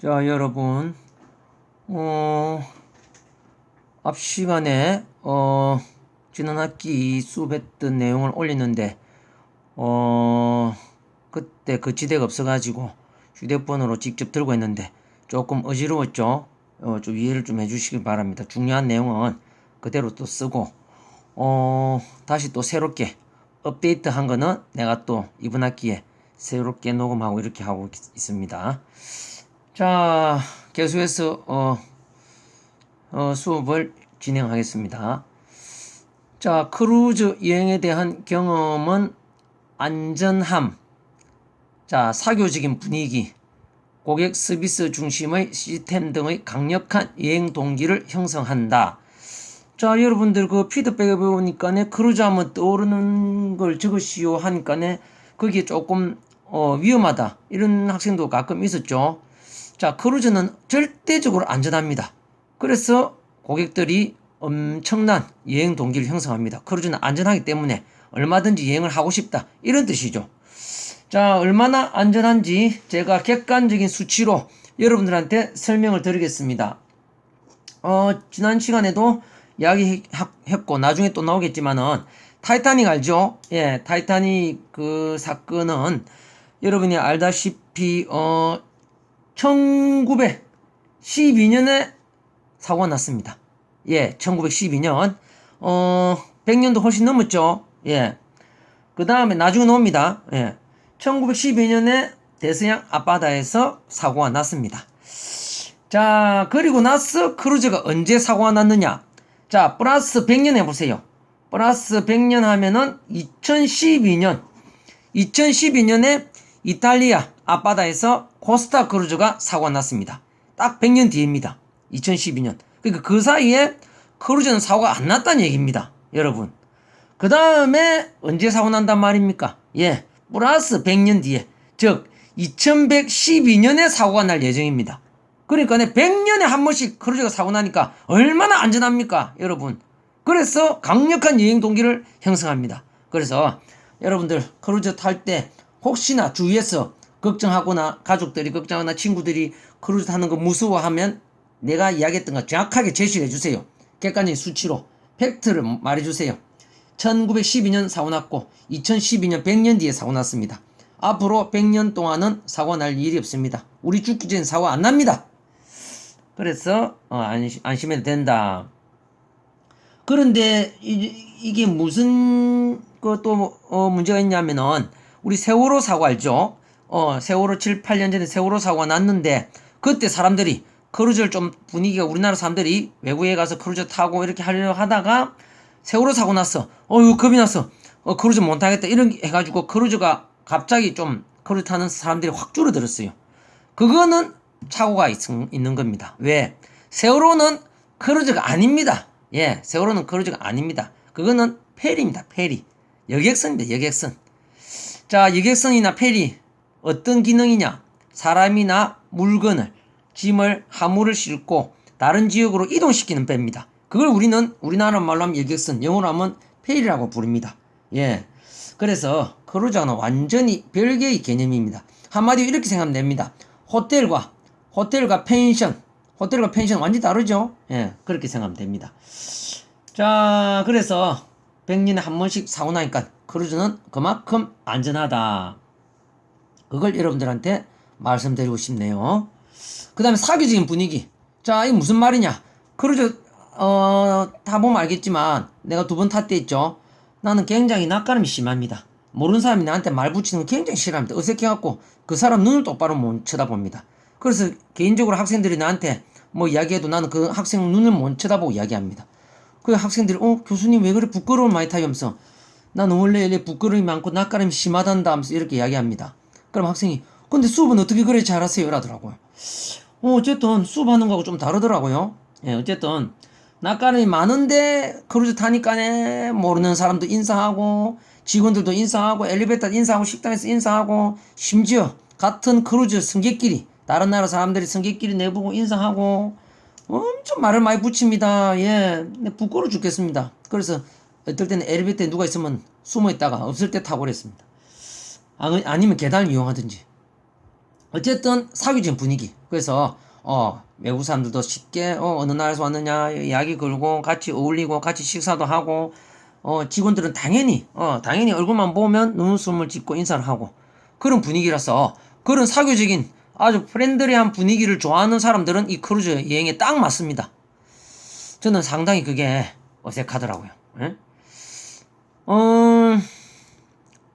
자, 여러분, 어, 앞 시간에, 어, 지난 학기 수업했던 내용을 올렸는데, 어, 그때 그 지대가 없어가지고 휴대폰으로 직접 들고 했는데 조금 어지러웠죠? 어, 좀 이해를 좀 해주시길 바랍니다. 중요한 내용은 그대로 또 쓰고, 어, 다시 또 새롭게 업데이트 한 거는 내가 또 이번 학기에 새롭게 녹음하고 이렇게 하고 있- 있습니다. 자, 계속해서 어, 어, 수업을 진행하겠습니다. 자, 크루즈 여행에 대한 경험은 안전함, 자, 사교적인 분위기, 고객 서비스 중심의 시스템 등의 강력한 여행 동기를 형성한다. 자, 여러분들 그 피드백에 보니까네 크루즈 하면 떠오르는 걸 적으시오 하니까네 그게 조금 어, 위험하다. 이런 학생도 가끔 있었죠. 자, 크루즈는 절대적으로 안전합니다. 그래서 고객들이 엄청난 여행 동기를 형성합니다. 크루즈는 안전하기 때문에 얼마든지 여행을 하고 싶다. 이런 뜻이죠. 자, 얼마나 안전한지 제가 객관적인 수치로 여러분들한테 설명을 드리겠습니다. 어, 지난 시간에도 이야기했고, 나중에 또 나오겠지만은, 타이타닉 알죠? 예, 타이타닉 그 사건은 여러분이 알다시피, 어, 1912년에 사고가 났습니다. 예, 1912년. 어, 100년도 훨씬 넘었죠? 예. 그 다음에 나중에 나옵니다. 예. 1912년에 대서양 앞바다에서 사고가 났습니다. 자, 그리고 나서 크루즈가 언제 사고가 났느냐? 자, 플러스 100년 해보세요. 플러스 100년 하면은 2012년. 2012년에 이탈리아 앞바다에서 코스타 크루즈가 사고가 났습니다. 딱 100년 뒤입니다. 2012년. 그러니까 그 사이에 크루즈는 사고가 안 났다는 얘기입니다. 여러분. 그 다음에 언제 사고 난단 말입니까? 예, 플러스 100년 뒤에. 즉, 2112년에 사고가 날 예정입니다. 그러니까 100년에 한 번씩 크루즈가 사고 나니까 얼마나 안전합니까? 여러분. 그래서 강력한 여행 동기를 형성합니다. 그래서 여러분들 크루즈 탈 때 혹시나 주위에서 걱정하거나 가족들이 걱정하거나 친구들이 크루즈 타는 거 무서워하면 내가 이야기했던 거 정확하게 제시해 주세요. 객관적인 수치로 팩트를 말해 주세요. 1912년 사고 났고 2012년 100년 뒤에 사고 났습니다. 앞으로 100년 동안은 사고 날 일이 없습니다. 우리 죽기 전에 사고 안 납니다. 그래서 어, 안심, 안심해도 된다. 그런데 이, 게 무슨 그또 어, 문제가 있냐면은 우리 세월호 사고 알죠? 어, 세월호 7, 8년 전에 세월호 사고가 났는데 그때 사람들이 크루즈를 좀 분위기가 우리나라 사람들이 외국에 가서 크루즈 타고 이렇게 하려고 하다가 세월호 사고 났어. 어유 겁이 났어. 어, 크루즈 못 타겠다. 이런 게 해가지고 크루즈가 갑자기 좀 크루즈 타는 사람들이 확 줄어들었어요. 그거는 착오가 있, 있는 겁니다. 왜? 세월호는 크루즈가 아닙니다. 예, 세월호는 크루즈가 아닙니다. 그거는 페리입니다. 페리. 여객선입니다. 여객선. 자, 여객선이나 페리 어떤 기능이냐? 사람이나 물건을 짐을 화물을 싣고 다른 지역으로 이동시키는 배입니다. 그걸 우리는 우리나라 말로 하면 여객선, 영어로 하면 페리라고 부릅니다. 예. 그래서 크루즈는 완전히 별개의 개념입니다. 한마디로 이렇게 생각하면 됩니다. 호텔과 호텔과 펜션, 호텔과 펜션 완전히 다르죠? 예. 그렇게 생각하면 됩니다. 자, 그래서 100년에 한 번씩 사고 나니까 크루즈는 그만큼 안전하다. 그걸 여러분들한테 말씀드리고 싶네요. 그 다음에 사교적인 분위기. 자, 이게 무슨 말이냐. 크루즈, 어, 타보면 알겠지만, 내가 두 번 탔대 있죠. 나는 굉장히 낯가림이 심합니다. 모르는 사람이 나한테 말 붙이는 거 굉장히 싫어합니다. 어색해갖고, 그 사람 눈을 똑바로 못 쳐다봅니다. 그래서 개인적으로 학생들이 나한테 뭐 이야기해도 나는 그 학생 눈을 못 쳐다보고 이야기합니다. 그 학생들이, 어, 교수님 왜 그래 부끄러움 많이 타면서, 나는 원래 이래 부끄러움이 많고 낯가림이 심하단다 하면서 이렇게 이야기합니다. 그럼 학생이, 근데 수업은 어떻게 그래 잘하세요? 이러더라고요. 어, 어쨌든 수업하는 거하고 좀 다르더라고요. 예, 어쨌든 낯가림이 많은데 크루즈 타니까네 모르는 사람도 인사하고 직원들도 인사하고 엘리베이터 인사하고 식당에서 인사하고 심지어 같은 크루즈 승객끼리 다른 나라 사람들이 승객끼리 내보고 인사하고 엄청 말을 많이 붙입니다. 예, 부끄러워 죽겠습니다. 그래서 어떨 때는 엘리베이터에 누가 있으면 숨어 있다가 없을 때 타고 그랬습니다. 아, 아니면 계단을 이용하든지. 어쨌든 사교적인 분위기. 그래서 어 외국 사람들도 쉽게 어 어느 나라에서 왔느냐 이야기 걸고 같이 어울리고 같이 식사도 하고 어 직원들은 당연히 어 당연히 얼굴만 보면 눈웃음을 짓고 인사를 하고 그런 분위기라서 그런 사교적인 아주 프렌들리한 분위기를 좋아하는 사람들은 이 크루즈 여행에 딱 맞습니다. 저는 상당히 그게 어색하더라고요. 예? 어,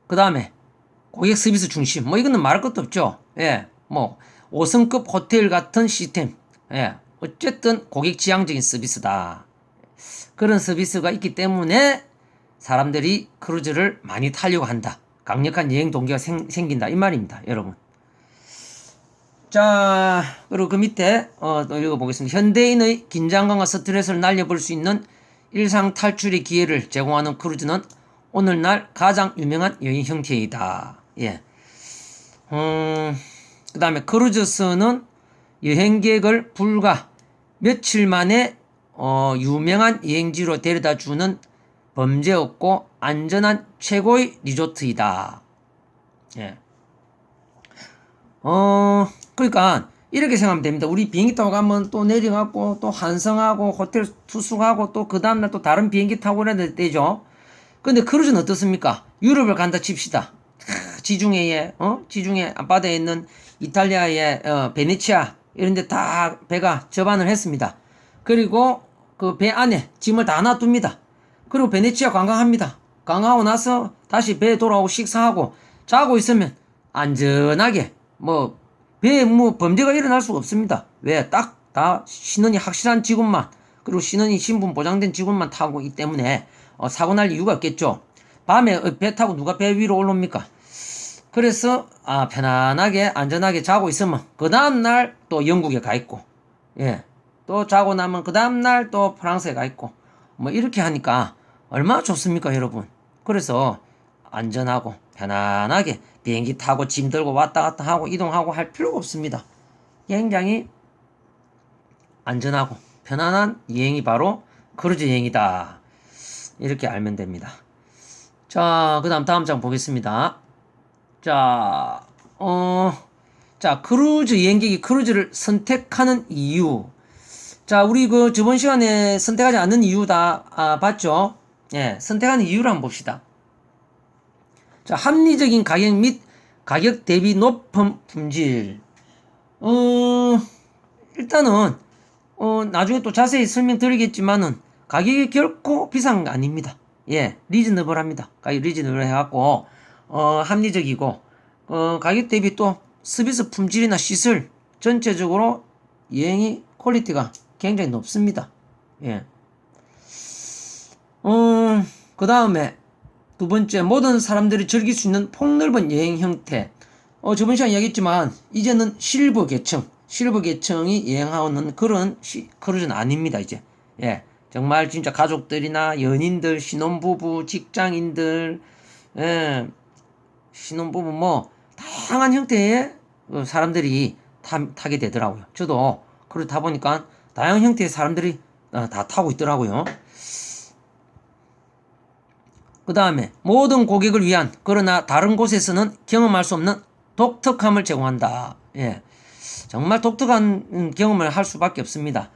그 다음에 고객 서비스 중심. 뭐 이거는 말할 것도 없죠. 예, 뭐 5성급 호텔 같은 시스템. 예, 어쨌든 고객 지향적인 서비스다. 그런 서비스가 있기 때문에 사람들이 크루즈를 많이 타려고 한다. 강력한 여행 동기가 생, 생긴다. 이 말입니다, 여러분. 자, 그리고 그 밑에 어, 또 읽어보겠습니다. 현대인의 긴장감과 스트레스를 날려볼 수 있는 일상 탈출의 기회를 제공하는 크루즈는 오늘날 가장 유명한 여행 형태이다. 예. 음, 그 다음에 크루즈선은 여행객을 불과 며칠 만에 어, 유명한 여행지로 데려다 주는 범죄 없고 안전한 최고의 리조트이다. 예. 어, 그러니까 이렇게 생각하면 됩니다. 우리 비행기 타고 가면 또 내려가고 또 환승하고 호텔 투숙하고 또 그 다음날 또 다른 비행기 타고 그래야 되죠. 근데 크루즈는 어떻습니까? 유럽을 간다 칩시다. 크, 지중해에 어 지중해 앞바다에 있는 이탈리아의 어, 베네치아 이런 데 다 배가 접안을 했습니다. 그리고 그 배 안에 짐을 다 놔둡니다. 그리고 베네치아 관광합니다. 관광하고 나서 다시 배에 돌아오고 식사하고 자고 있으면 안전하게 뭐 배에 뭐 범죄가 일어날 수가 없습니다. 왜? 딱 다 신원이 확실한 직원만 그리고 신원이 신분 보장된 직원만 타고 있기 때문에 어, 사고 날 이유가 없겠죠. 밤에 어, 배 타고 누가 배 위로 올라옵니까? 그래서 아 편안하게 안전하게 자고 있으면 그 다음 날 또 영국에 가 있고 예. 또 자고 나면 그 다음 날 또 프랑스에 가 있고 뭐 이렇게 하니까 얼마나 좋습니까, 여러분? 그래서 안전하고 편안하게 비행기 타고 짐 들고 왔다 갔다 하고 이동하고 할 필요가 없습니다. 굉장히 안전하고 편안한 여행이 바로 크루즈 여행이다. 이렇게 알면 됩니다. 자, 그 다음 다음 장 보겠습니다. 자, 어, 자, 크루즈 여행객이 크루즈를 선택하는 이유. 자, 우리 그 저번 시간에 선택하지 않는 이유 다 아, 봤죠? 예, 선택하는 이유를 한번 봅시다. 자, 합리적인 가격 및 가격 대비 높은 품질. 어, 일단은 어, 나중에 또 자세히 설명드리겠지만은 가격이 결코 비싼 거 아닙니다. 예, 리즈너블 합니다. 가격 리즈너블 해갖고 어, 합리적이고 어, 가격 대비 또 서비스 품질이나 시설 전체적으로 여행이 퀄리티가 굉장히 높습니다. 예. 음, 그 다음에 두 번째, 모든 사람들이 즐길 수 있는 폭넓은 여행 형태. 어, 저번 시간에 얘기했지만, 이제는 실버 계층, 실버 계층이 여행하는 그런 시, 크루즈는 아닙니다, 이제. 예. 정말 진짜 가족들이나 연인들, 신혼부부, 직장인들, 예. 신혼부부 뭐, 다양한 형태의 어, 사람들이 타, 타게 되더라고요. 저도 그러다 보니까 다양한 형태의 사람들이 어, 다 타고 있더라고요. 그 다음에 모든 고객을 위한 그러나 다른 곳에서는 경험할 수 없는 독특함을 제공한다. 예. 정말 독특한 음, 경험을 할 수밖에 없습니다.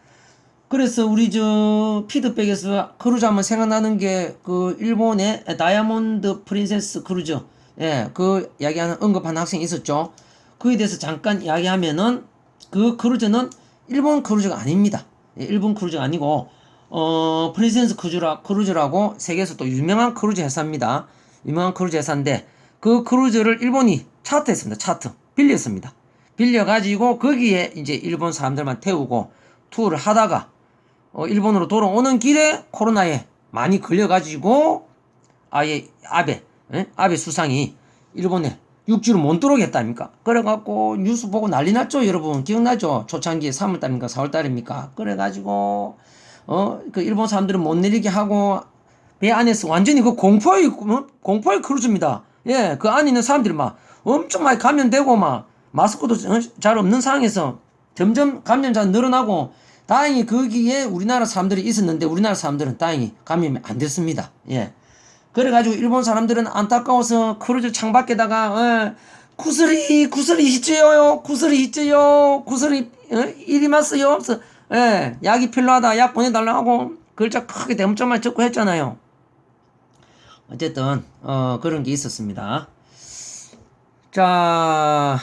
그래서 우리 저 피드백에서 크루즈 하면 생각나는 게 그 일본의 다이아몬드 프린세스 크루즈 예, 그 이야기하는 언급한 학생이 있었죠. 그에 대해서 잠깐 이야기하면은 그 크루즈는 일본 크루즈가 아닙니다. 예, 일본 크루즈가 아니고 어 프린세스 크루즈라 크루즈라고 세계에서 또 유명한 크루즈 회사입니다. 유명한 크루즈 회사인데 그 크루즈를 일본이 차트했습니다. 차트 빌렸습니다. 빌려가지고 거기에 이제 일본 사람들만 태우고 투어를 하다가 어, 일본으로 돌아오는 길에 코로나에 많이 걸려가지고 아예 아베 예? 아베 수상이 일본에 육지로 못 들어오겠다니까. 그래갖고 뉴스 보고 난리 났죠, 여러분. 기억나죠? 초창기에 3월달입니까? 4월달입니까? 그래가지고 어 그 일본 사람들은 못 내리게 하고 배 안에서 완전히 그 공포의 어? 공포의 크루즈입니다. 예, 그 안에 있는 사람들이 막 엄청 많이 감염되고 막 마스크도 어, 잘 없는 상황에서 점점 감염자 늘어나고 다행히 거기에 우리나라 사람들이 있었는데 우리나라 사람들은 다행히 감염이 안 됐습니다. 예. 그래가지고 일본 사람들은 안타까워서 크루즈 창밖에다가 어, 구슬이 구슬이 있지요? 구슬이 있지요? 구슬이 어? 이리 맞어요? 없어 예 약이 필요하다. 약 보내달라고 글자 크게 대문자만 적고 했잖아요. 어쨌든 어 그런 게 있었습니다. 자,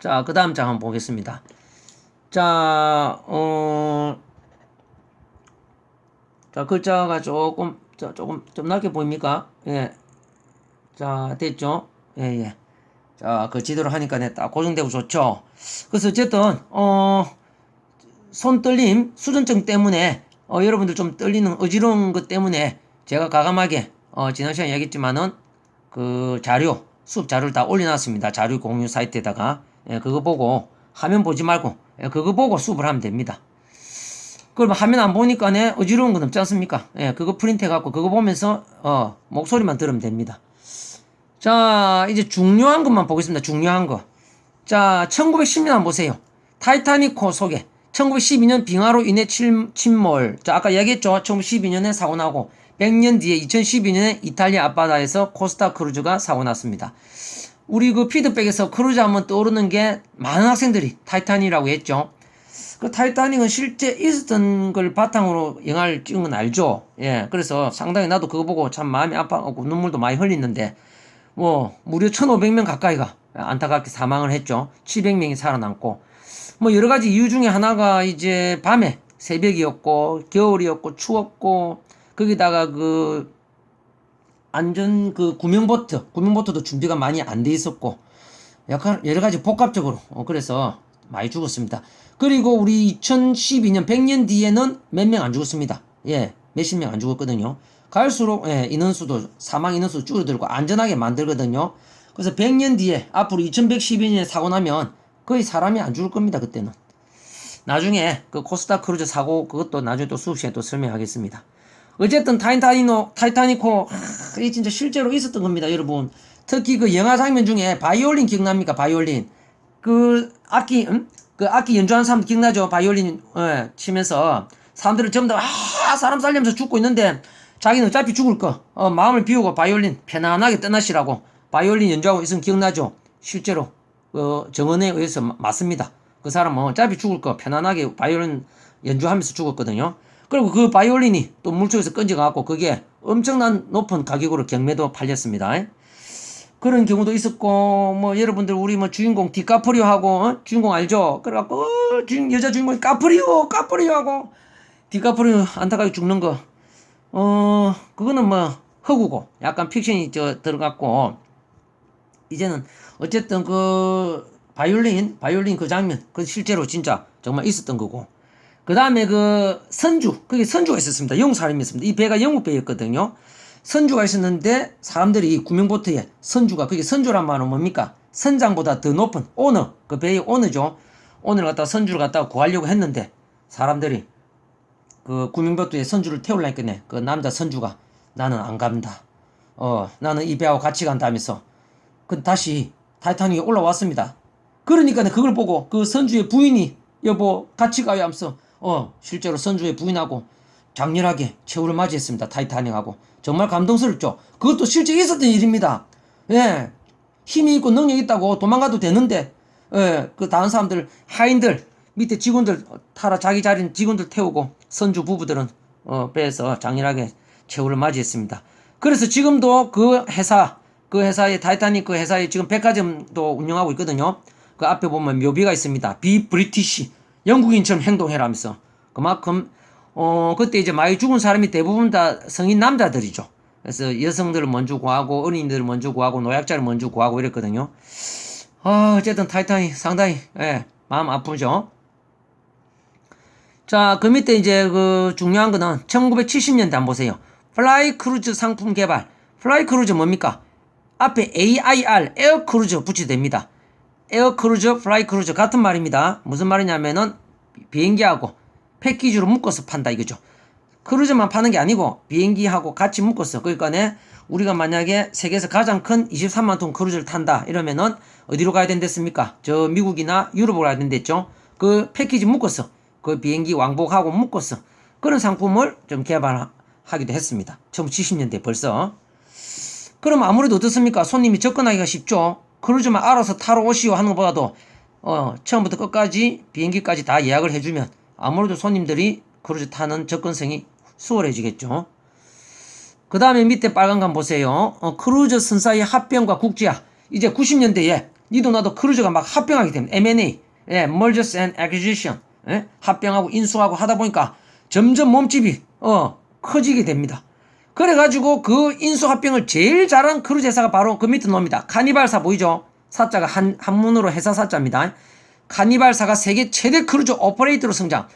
자, 그 다음 장 한번 보겠습니다. 자, 어, 자, 글자가 조금, 자, 조금, 좀 넓게 보입니까? 예. 자, 됐죠? 예, 예. 자, 그 지도를 하니까 네, 딱 고정되고 좋죠? 그래서 어쨌든, 어, 손 떨림, 수전증 때문에, 어, 여러분들 좀 떨리는 어지러운 것 때문에 제가 가감하게, 어, 지난 시간에 얘기했지만은, 그 자료, 수업 자료를 다 올려놨습니다. 자료 공유 사이트에다가. 예, 그거 보고, 화면 보지 말고, 예, 그거 보고 수업을 하면 됩니다. 그럼 화면 안 보니까 네, 어지러운 건 없지 않습니까? 예, 그거 프린트해 갖고, 그거 보면서, 어, 목소리만 들으면 됩니다. 자, 이제 중요한 것만 보겠습니다. 중요한 거. 자, 1910년 한번 보세요. 타이타닉호 소개. 1912년 빙하로 인해 침, 침몰. 자, 아까 얘기했죠. 1912년에 사고 나고 100년 뒤에 2012년에 이탈리아 앞바다에서 코스타 크루즈가 사고 났습니다. 우리 그 피드백에서 크루즈 하면 떠오르는 게 많은 학생들이 타이타닉이라고 했죠. 그 타이타닉은 실제 있었던 걸 바탕으로 영화를 찍은 건 알죠. 예. 그래서 상당히 나도 그거 보고 참 마음이 아파하고 눈물도 많이 흘리는데 뭐 무려 1,500명 가까이가 안타깝게 사망을 했죠. 700명이 살아남고 뭐 여러 가지 이유 중에 하나가 이제 밤에 새벽이었고 겨울이었고 추웠고 거기다가 그 안전 그 구명보트 구명보트도 준비가 많이 안 돼 있었고 여러 가지 복합적으로 어, 그래서 많이 죽었습니다. 그리고 우리 2012년 100년 뒤에는 몇 명 안 죽었습니다. 예, 몇십 명 안 죽었거든요. 갈수록 예, 인원수도 사망 인원수 줄어들고 안전하게 만들거든요. 그래서 100년 뒤에 앞으로 2112년에 사고 나면 거의 사람이 안 죽을 겁니다. 그때는. 나중에 그 코스타 크루즈 사고 그것도 나중에 또 수업 시간에 또 설명하겠습니다. 어쨌든 타이타니노 타이타니코 하, 이게 진짜 실제로 있었던 겁니다, 여러분. 특히 그 영화 장면 중에 바이올린 기억납니까? 바이올린. 그 악기 음? 그 악기 연주하는 사람 기억나죠? 바이올린 예, 치면서 사람들은 전부 다 아, 사람 살리면서 죽고 있는데 자기는 어차피 죽을 거. 어, 마음을 비우고 바이올린 편안하게 떠나시라고 바이올린 연주하고 있으면 기억나죠? 실제로 어, 정언에 의해서 마- 맞습니다. 그 사람은 어차피 죽을 거 편안하게 바이올린 연주하면서 죽었거든요. 그리고 그 바이올린이 또 물속에서 건져갖고 그게 엄청난 높은 가격으로 경매도 팔렸습니다. 그런 경우도 있었고 뭐 여러분들 우리 뭐 주인공 디카프리오하고 어? 주인공 알죠? 그래갖고 어, 주인, 여자 주인공이 까프리오 까프리오하고 디카프리오 안타깝게 죽는 거. 어 그거는 뭐 허구고 약간 픽션이 저 들어갔고 이제는 어쨌든 그 바이올린 바이올린 그 장면 그 실제로 진짜 정말 있었던 거고 그 다음에 그 선주 그게 선주가 있었습니다 영국 사람이었습니다 이 배가 영국 배였거든요 선주가 있었는데 사람들이 이 구명보트에 선주가 그게 선주란 말은 뭡니까? 선장보다 더 높은 오너 그 배의 오너죠. 오너를 갖다가 선주를 갖다가 구하려고 했는데 사람들이 그 구명보트에 선주를 태우려니까 그 남자 선주가 나는 안 간다. 어 나는 이 배하고 같이 간다면서. 그 다시 타이타닉에 올라왔습니다. 그러니까 그걸 보고 그 선주의 부인이 여보 같이 가요 하면서 어 실제로 선주의 부인하고 장렬하게 최후를 맞이했습니다. 타이타닉하고 정말 감동스럽죠. 그것도 실제 있었던 일입니다. 예 힘이 있고 능력 있다고 도망가도 되는데 예 그 다른 사람들 하인들 밑에 직원들 타라 자기 자리는 직원들 태우고 선주 부부들은 어 배에서 장렬하게 최후를 맞이했습니다. 그래서 지금도 그 회사 그 회사의 타이타닉 그 회사에 지금 백화점도 운영하고 있거든요. 그 앞에 보면 묘비가 있습니다. 비 브리티시 영국인처럼 행동해라면서 그만큼 어 그때 이제 많이 죽은 사람이 대부분 다 성인 남자들이죠. 그래서 여성들을 먼저 구하고 어린이들을 먼저 구하고 노약자를 먼저 구하고 이랬거든요. 아 어쨌든 타이타닉 상당히 예 마음 아프죠. 자, 그 밑에 이제 그 중요한 거는 1970년대 한번 보세요. 플라이 크루즈 상품 개발. 플라이 크루즈 뭡니까? 앞에 AIR, 에어 크루즈 붙이됩니다. 에어 크루즈, 플라이 크루즈 같은 말입니다. 무슨 말이냐면은 비행기하고 패키지로 묶어서 판다 이거죠. 크루즈만 파는 게 아니고 비행기하고 같이 묶었어. 그러니까 네, 우리가 만약에 세계에서 가장 큰 23만 톤 크루즈를 탄다 이러면은 어디로 가야 된댔습니까? 저 미국이나 유럽으로 가야 된댔죠. 그 패키지 묶었어. 그 비행기 왕복하고 묶었어. 그런 상품을 좀 개발하기도 했습니다. 1970년대 벌써. 그럼 아무래도 어떻습니까? 손님이 접근하기가 쉽죠. 크루즈만 알아서 타러 오시오 하는 것보다도 어, 처음부터 끝까지 비행기까지 다 예약을 해주면 아무래도 손님들이 크루즈 타는 접근성이 수월해지겠죠. 그 다음에 밑에 빨간 감 보세요. 어, 크루즈 선사의 합병과 국제화. 이제 90년대에 니도 나도 크루즈가 막 합병하게 됩니다. M&A, 예, Mergers and Acquisition, 예? 합병하고 인수하고 하다 보니까 점점 몸집이 어, 커지게 됩니다. 그래가지고 그 인수 합병을 제일 잘한 크루즈 회사가 바로 그 밑에 놉니다. 카니발사 보이죠? 사자가 한, 한문으로 회사 사자입니다. 카니발사가 세계 최대 크루즈 오퍼레이터로 성장.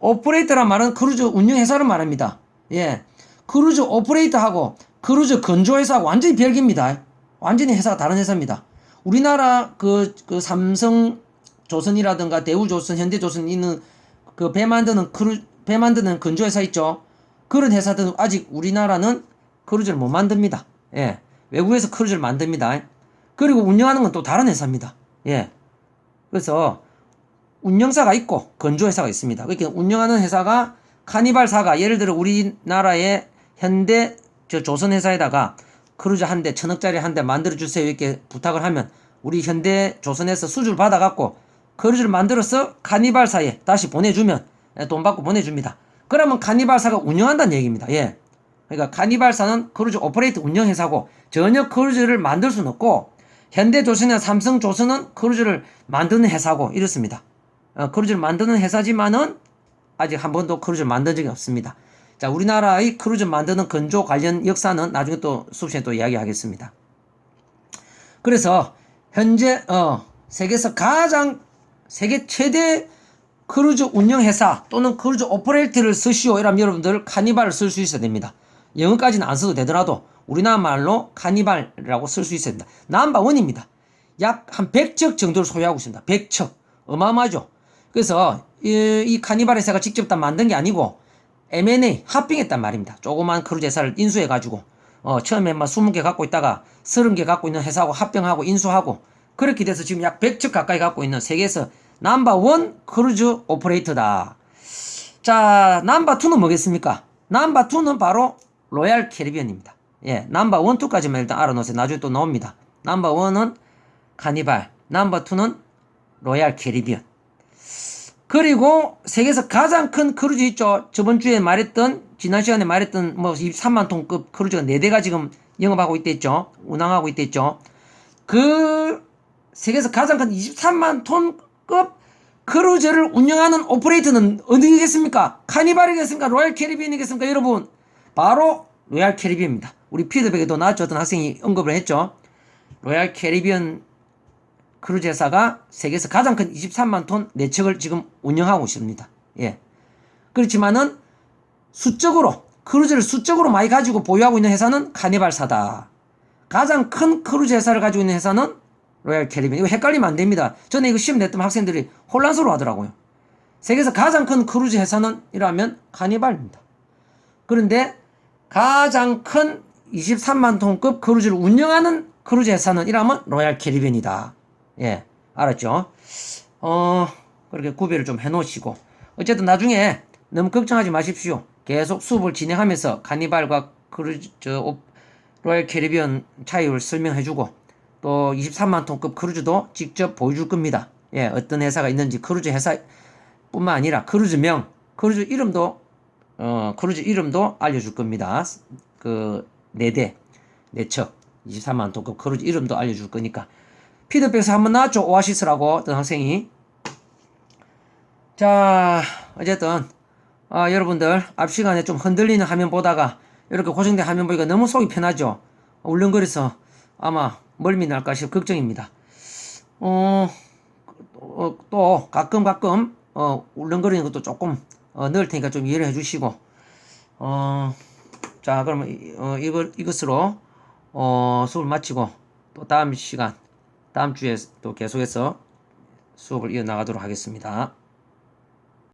오퍼레이터란 말은 크루즈 운영회사를 말합니다. 예. 크루즈 오퍼레이터하고 크루즈 건조회사하고 완전히 별개입니다. 완전히 회사가 다른 회사입니다. 우리나라 그, 그 삼성 조선이라든가 대우조선, 현대조선 있는 그 배 만드는 크루, 배 만드는 건조회사 있죠. 그런 회사들은 아직 우리나라는 크루즈를 못 만듭니다. 예. 외국에서 크루즈를 만듭니다. 그리고 운영하는 건 또 다른 회사입니다. 예. 그래서 운영사가 있고 건조회사가 있습니다. 그러니까 운영하는 회사가 카니발사가 예를 들어 우리나라의 현대 저 조선회사에다가 크루즈 한 대 천억짜리 한 대 만들어 주세요 이렇게 부탁을 하면 우리 현대 조선에서 수주를 받아갖고 크루즈를 만들어서 카니발사에 다시 보내주면 예, 돈 받고 보내줍니다. 그러면 카니발사가 운영한다는 얘기입니다. 예. 그러니까 카니발사는 크루즈 오퍼레이터 운영회사고 전혀 크루즈를 만들 수는 없고 현대조선이나 삼성조선은 크루즈를 만드는 회사고 이렇습니다. 어, 크루즈를 만드는 회사지만은 아직 한 번도 크루즈를 만든 적이 없습니다. 자, 우리나라의 크루즈 만드는 건조 관련 역사는 나중에 또 수업 시간에 또 이야기하겠습니다. 그래서 현재 어, 세계에서 가장 세계 최대 크루즈 운영 회사 또는 크루즈 오퍼레이터를 쓰시오 이러면 여러분들 카니발을 쓸 수 있어야 됩니다. 영어까지는 안 써도 되더라도 우리나라 말로 카니발이라고 쓸 수 있어야 됩니다. 넘버원입니다. 약 한 100척 정도를 소유하고 있습니다. 100척. 어마어마하죠. 그래서 이, 이 카니발 회사가 직접 다 만든 게 아니고 M&A 합병했단 말입니다. 조그만 크루즈 회사를 인수해 가지고 어, 처음에 막 20개 갖고 있다가 30개 갖고 있는 회사하고 합병하고 인수하고 그렇게 돼서 지금 약 100척 가까이 갖고 있는 세계에서 넘버원 크루즈 오퍼레이터다. 자, 넘버 2는 뭐겠습니까? 넘버 2는 바로 로얄 캐리비언입니다. 예, 넘버 1, 2까지만 일단 알아놓으세요. 나중에 또 나옵니다. 넘버 1은 카니발, 넘버 2는 로얄 캐리비언. 그리고 세계에서 가장 큰 크루즈 있죠. 저번 주에 말했던 지난 시간에 말했던 뭐 23만 톤급 크루즈가 4대가 지금 영업하고 있댔죠. 운항하고 있댔죠. 그 세계에서 가장 큰 23만 톤급 크루즈를 운영하는 오퍼레이터는 어디겠습니까? 카니발이겠습니까? 로얄 캐리비안이겠습니까? 여러분 바로 로얄 캐리비안입니다. 우리 피드백에도. 어떤 학생이 언급을 했죠. 로얄 캐리비안 크루즈 회사가 세계에서 가장 큰 23만 톤 내척을 지금 운영하고 있습니다. 예. 그렇지만은 수적으로 크루즈를 수적으로 많이 가지고 보유하고 있는 회사는 카니발사다. 가장 큰 크루즈 회사를 가지고 있는 회사는 로얄 캐리비안. 이거 헷갈리면 안 됩니다. 전에 이거 시험 냈던 학생들이 혼란스러워 하더라고요. 세계에서 가장 큰 크루즈 회사는 이라면 카니발입니다. 그런데 가장 큰 23만 톤급 크루즈를 운영하는 크루즈 회사는 이라면 로얄 캐리비안이다. 예, 알았죠? 어, 그렇게 구별을 좀 해놓으시고. 어쨌든 나중에 너무 걱정하지 마십시오. 계속 수업을 진행하면서 카니발과 크루즈, 저, 오- 로얄 캐리비안 차이를 설명해주고 또 23만 톤급 크루즈도 직접 보여줄 겁니다. 예, 어떤 회사가 있는지 크루즈 회사 뿐만 아니라 크루즈명, 크루즈 이름도 어, 크루즈 이름도 알려줄 겁니다. 그, 네 대, 네 척, 23만 톤급 크루즈 이름도 알려줄 거니까. 피드백에서 한번 나왔죠. 오아시스라고 어떤 학생이. 자, 어쨌든, 아, 여러분들, 앞 시간에 좀 흔들리는 화면 보다가 이렇게 고정된 화면 보니까 너무 속이 편하죠. 울렁거려서 아마 멀미 날까 싶어 걱정입니다. 어, 어, 또 가끔 가끔 어, 울렁거리는 것도 조금 어, 넣을 테니까 좀 이해를 해주시고 어, 자 그러면 이- 어, 이걸 이것으로 어, 수업을 마치고 또 다음 시간 다음 주에 또 계속해서 수업을 이어나가도록 하겠습니다.